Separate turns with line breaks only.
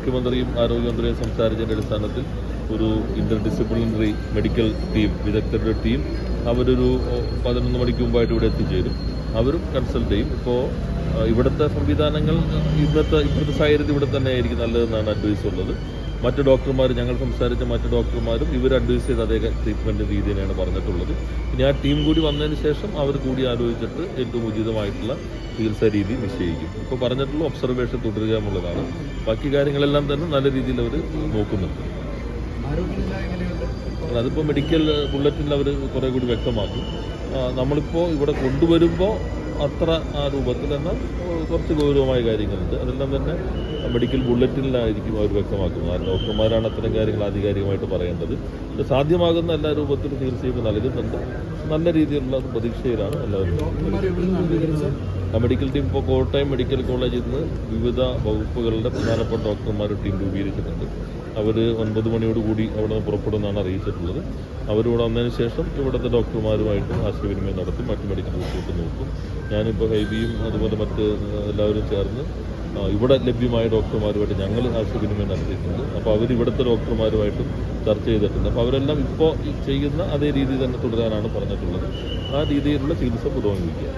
മുഖ്യമന്ത്രിയും ആരോഗ്യമന്ത്രിയും സംസാരിച്ചതിന്റെ അടിസ്ഥാനത്തിൽ ഒരു ഇന്റർ ഡിസിപ്ലിനറി മെഡിക്കൽ ടീം വിദഗ്ധരുടെ ടീം അവരൊരു പതിനൊന്ന് മണിക്ക് മുമ്പായിട്ട് ഇവിടെ എത്തിച്ചേരും. അവരും കൺസൾട്ട് ചെയ്യും. ഇപ്പോൾ ഇവിടുത്തെ സംവിധാനങ്ങൾ ഇന്നത്തെ ഇപ്പോഴത്തെ സാഹചര്യത്തിൽ ഇവിടെ തന്നെ ആയിരിക്കും നല്ലതെന്നാണ് അഡ്വൈസ് ഉള്ളത്. മറ്റ് ഡോക്ടർമാർ ഞങ്ങൾ സംസാരിച്ച മറ്റ് ഡോക്ടർമാരും ഇവർ അഡ്വൈസ് ചെയ്ത അതേ ട്രീറ്റ്മെന്റ് രീതി തന്നെയാണ് പറഞ്ഞിട്ടുള്ളത്. ഇനി ആ ടീം കൂടി വന്നതിന് ശേഷം അവർ കൂടി ആലോചിച്ചിട്ട് ഏറ്റവും ഉചിതമായിട്ടുള്ള ചികിത്സാ രീതി നിശ്ചയിക്കും. ഇപ്പോൾ പറഞ്ഞിട്ടുള്ള ഒബ്സർവേഷൻ തുടരുക എന്നുള്ളതാണ്. ബാക്കി കാര്യങ്ങളെല്ലാം തന്നെ നല്ല രീതിയിൽ അവർ നോക്കുന്നുണ്ട്. അതിപ്പോൾ മെഡിക്കൽ ബുള്ളറ്റിൽ അവർ കുറേ കൂടി വ്യക്തമാക്കും. നമ്മളിപ്പോൾ ഇവിടെ കൊണ്ടുവരുമ്പോൾ അത്ര ആ രൂപത്തിൽ എന്നാൽ കുറച്ച് ഗൗരവമായ കാര്യങ്ങളുണ്ട്. അതെല്ലാം തന്നെ മെഡിക്കൽ ബുള്ളറ്റിനിലായിരിക്കും അവർ വ്യക്തമാക്കുന്നത്. ആ ഡോക്ടർമാരാണ് അത്തരം കാര്യങ്ങൾ ആധികാരികമായിട്ട് പറയേണ്ടത്. ഇത് സാധ്യമാകുന്ന എല്ലാ രൂപത്തിലും ചികിത്സയൊക്കെ നൽകുന്നുണ്ട്. നല്ല രീതിയിലുള്ള പ്രതീക്ഷയിലാണ് എല്ലാവരും. മെഡിക്കൽ ടീം ഇപ്പോൾ കോട്ടയം മെഡിക്കൽ കോളേജിൽ നിന്ന് വിവിധ വകുപ്പുകളുടെ പ്രധാനപ്പെട്ട ഡോക്ടർമാർ ടീം രൂപീകരിച്ചിട്ടുണ്ട്. അവർ ഒൻപത് മണിയോട് കൂടി അവിടെ നിന്ന് പുറപ്പെടുമെന്നാണ് അറിയിച്ചിട്ടുള്ളത്. അവരിവിടെ വന്നതിന് ശേഷം ഇവിടുത്തെ ഡോക്ടർമാരുമായിട്ട് ആശയവിനിമയം നടത്തി. മറ്റ് മെഡിക്കൽ റിപ്പോർട്ട് നോക്കും. ഞാനിപ്പോൾ ഹൈബിയും അതുപോലെ മറ്റ് എല്ലാവരും ചേർന്ന് ഇവിടെ ലഭ്യമായ ഡോക്ടർമാരുമായിട്ട് ഞങ്ങൾ ആശയവിനിമയം നടത്തിയിട്ടുണ്ട്. അപ്പോൾ അവർ ഇവിടുത്തെ ഡോക്ടർമാരുമായിട്ടും ചർച്ച ചെയ്തിട്ടുണ്ട്. അപ്പോൾ അവരെല്ലാം ഇപ്പോൾ ചെയ്യുന്ന അതേ രീതി തന്നെ തുടരാനാണ് പറഞ്ഞിട്ടുള്ളത്. ആ രീതിയിലുള്ള ചികിത്സ പുരോഗമിക്കുക